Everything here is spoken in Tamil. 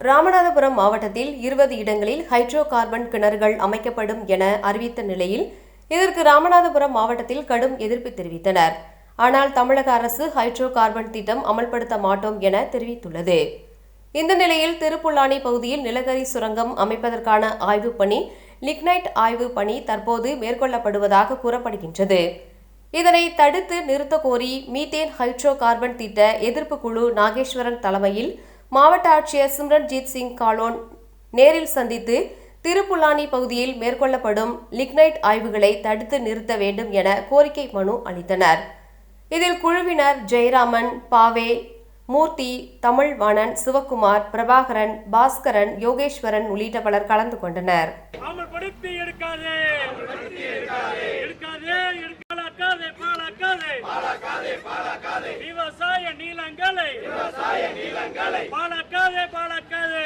ராமநாதபுரம் மாவட்டத்தில் இருபது இடங்களில் ஹைட்ரோ கார்பன் கிணறுகள் அமைக்கப்படும் என அறிவித்த நிலையில் இதற்கு ராமநாதபுரம் மாவட்டத்தில் கடும் எதிர்ப்பு தெரிவித்தனர். ஆனால் தமிழக அரசு ஹைட்ரோ கார்பன் திட்டம் அமல்படுத்த மாட்டோம் என தெரிவித்துள்ளது. இந்த நிலையில் திருப்புல்லானி பகுதியில் நிலக்கரி சுரங்கம் அமைப்பதற்கான ஆய்வுப் பணி லிக்னைட் ஆய்வு பணி தற்போது மேற்கொள்ளப்படுவதாக கூறப்படுகின்றது. இதனை தடுத்து நிறுத்த கோரி மீத்தேன் ஹைட்ரோ கார்பன் திட்ட எதிர்ப்பு குழு நாகேஸ்வரன் தலைமையில் மாவட்ட ஆட்சியர் சிம்ரன்ஜீத் சிங் காலோன் நேரில் சந்தித்து திருப்புலானி பகுதியில் மேற்கொள்ளப்படும் லிக்னைட் ஆய்வுகளை தடுத்து நிறுத்த வேண்டும் என கோரிக்கை மனு அளித்தனர். இதில் குழுவினர் ஜெயராமன் பாவே மூர்த்தி தமிழ்வாணன் சிவகுமார் பிரபாகரன் பாஸ்கரன் யோகேஸ்வரன் உள்ளிட்ட பலர் கலந்து கொண்டனர். விவசாய நீளங்களை பாலாக்காதே பாலாக்காதே